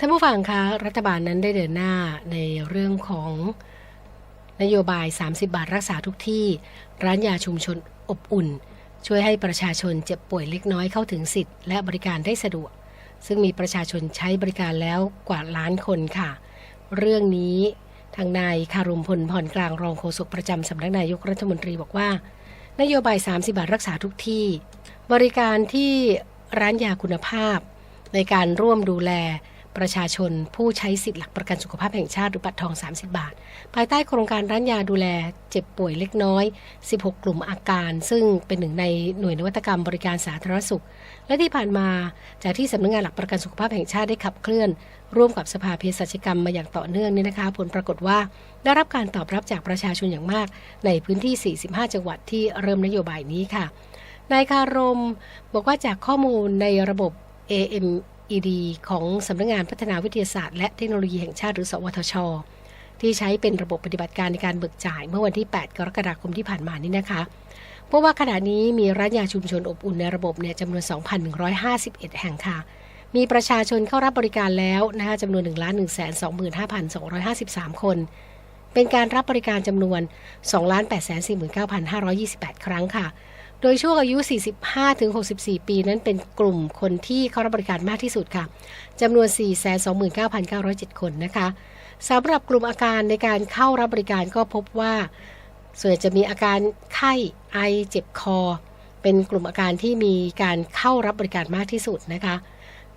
ท่านผู้ฟังคะรัฐบาลนั้นได้เดินหน้าในเรื่องของนโยบาย 30 บาทรักษาทุกที่ ร้านยาชุมชนอบอุ่น ช่วยให้ประชาชนเจ็บป่วยเล็กน้อยเข้าถึงสิทธิ์และบริการได้สะดวก ซึ่งมีประชาชนใช้บริการแล้วกว่าล้านคนค่ะ เรื่องนี้ทางนายคารุมพลผ่อนกลางรองโฆษกประจำสำนักนายกรัฐมนตรีบอกว่า นโยบาย 30 บาทรักษาทุกที่ บริการที่ร้านยาคุณภาพ ในการร่วมดูแล ประชาชนผู้ใช้สิทธิหลักประกันสุขภาพแห่งชาติหรือบัตรทอง 30 บาท ภายใต้โครงการร้านยาดูแลเจ็บป่วยเล็กน้อย 16 กลุ่มอาการ ซึ่งเป็นหนึ่งในหน่วยนวัตกรรมบริการสาธารณสุข และที่ผ่านมาจากที่สำนักงานหลักประกันสุขภาพแห่งชาติได้ขับเคลื่อน ร่วมกับสภาเภสัชกรรมมาอย่างต่อเนื่องเนี่ยนะคะ ผลปรากฏว่าได้รับการตอบรับจากประชาชนอย่างมาก ในพื้นที่ 45 จังหวัดที่เริ่มนโยบายนี้ค่ะนายคารมบอกว่าจากข้อมูลในระบบ AMED ของสำนักงานพัฒนาวิทยาศาสตร์และเทคโนโลยีแห่งชาติหรือ สวทช ที่ใช้เป็นระบบปฏิบัติการในการเบิกจ่ายเมื่อวันที่ 8 กรกฎาคมที่ผ่านมานี้นะคะ เพราะว่าขณะนี้มีร้านยาชุมชนอบอุ่นในระบบเนี่ยจำนวน 2,151 แห่งค่ะ มีประชาชนเข้ารับบริการแล้วนะคะจำนวน 1 1 2 5 2 5 3 คน เป็นการรับบริการจำนวน 2 8 4 9 5 2 8 ครั้งค่ะ โดยช่วงอายุ 45-64 ปีนั้นเป็นกลุ่มคนที่เข้ารับบริการมากที่สุดค่ะจำนวน 429,907 คนนะคะสำหรับกลุ่มอาการในการเข้ารับบริการก็พบว่า ส่วนใหญ่จะมีอาการไข้ไอเจ็บคอ เป็นกลุ่มอาการที่มีการเข้ารับบริการมากที่สุดนะคะ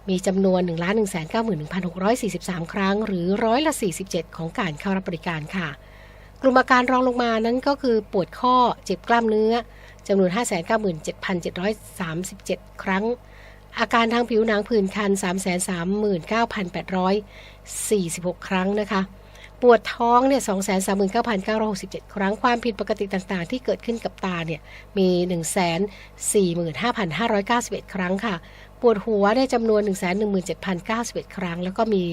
มีจำนวน 1 1 9 1 6 4 3 ครั้ง หรือร้อยละ 47 ของการเข้ารับบริการค่ะ กลุ่มอาการรองลงมานั้นก็คือปวดข้อ เจ็บกล้ามเนื้อ จำนวน 597,737 ครั้ง อาการทางผิวหนังผื่นคัน 339,846 ครั้งนะคะ ปวดท้องเนี่ย239,967 ครั้ง ความผิดปกติต่างๆ ที่เกิดขึ้นกับตาเนี่ยมี 145,591 ครั้งค่ะ ปวดหัวได้จำนวน 117,091 ครั้ง แล้วก็มี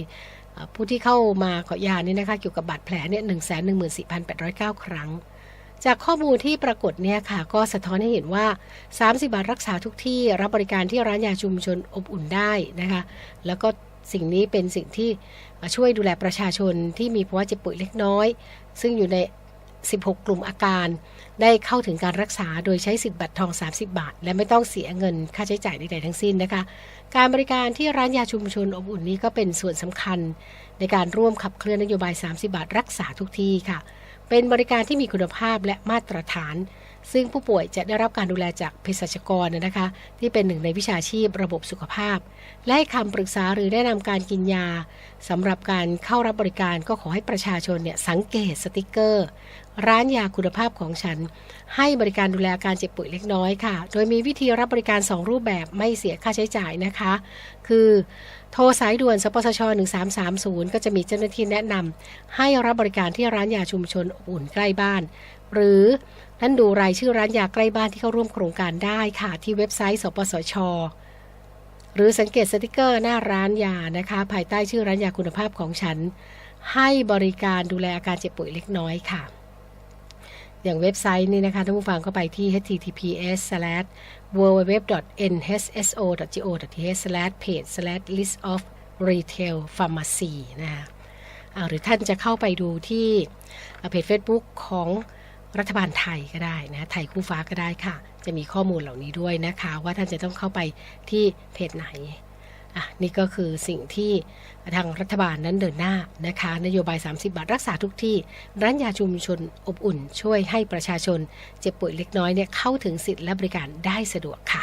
ผู้ที่เข้ามาขอยานี่นะคะเกี่ยวกับบาดแผลเนี่ย114,809 ครั้ง จากข้อมูลที่ปรากฏเนี่ยค่ะ ก็สะท้อนให้เห็นว่า 30 บาทรักษาทุกที่รับบริการที่ร้านยาชุมชนอบอุ่นได้นะคะ แล้วก็สิ่งนี้เป็นสิ่งที่ช่วยดูแลประชาชนที่มีภาวะเจ็บป่วยเล็กน้อย ซึ่งอยู่ใน 16 กลุ่มอาการ ได้เข้าถึงการรักษาโดยใช้สิทธิ์บัตรทอง 30 บาท และไม่ต้องเสียเงินค่าใช้จ่ายใดๆทั้งสิ้นนะคะ การบริการที่ร้านยาชุมชนอบอุ่นนี้ก็เป็นส่วนสำคัญ ในการร่วมขับเคลื่อนนโยบาย 30 บาทรักษาทุกที่ค่ะ เป็นบริการที่มีคุณภาพและมาตรฐาน ซึ่งผู้ป่วยจะได้รับการดูแลจากเภสัชกรนะคะ ที่เป็นหนึ่งในวิชาชีพระบบสุขภาพ และให้คำปรึกษาหรือแนะนำการกินยาสำหรับการเข้ารับบริการก็ขอให้ประชาชนเนี่ยสังเกตสติกเกอร์ ร้านยาคุณภาพของฉัน ให้บริการดูแลอาการเจ็บป่วยเล็กน้อยค่ะ โดยมีวิธีรับบริการ 2 รูปแบบไม่เสียค่าใช้จ่ายนะคะ คือโทรสายด่วนสปสช 1330 ก็จะมีเจ้าหน้าที่แนะนำให้รับบริการที่ร้านยาชุมชนอบอุ่นใกล้บ้าน หรือท่านดูรายชื่อร้านยาใกล้บ้านที่เข้าร่วมโครงการได้ค่ะ ที่เว็บไซต์ สปสช หรือสังเกตสติกเกอร์หน้าร้านยานะคะ ภายใต้ชื่อร้านยาคุณภาพของฉัน ให้บริการดูแลอาการเจ็บป่วยเล็กน้อยค่ะ อย่างเว็บไซต์นี่นะคะท่านผู้ฟังก็ไปที่ https www.nhso.go.th page list of retail pharmacy นะคะหรือท่านจะเข้าไปดูที่เพจ Facebook ของรัฐบาลไทยก็ได้นะไทยคู่ฟ้าก็ได้ค่ะ จะมีข้อมูลเหล่านี้ด้วยนะคะ ว่าท่านจะต้องเข้าไปที่เพจไหน อะนี่ก็คือสิ่งที่ทางรัฐบาลนั้นเดินหน้านะคะ นโยบาย 30 บาทรักษาทุกที่ ร้านยาชุมชนอบอุ่น ช่วยให้ประชาชน เจ็บป่วยเล็กน้อยเนี่ยเข้าถึงสิทธิและบริการได้สะดวกค่ะ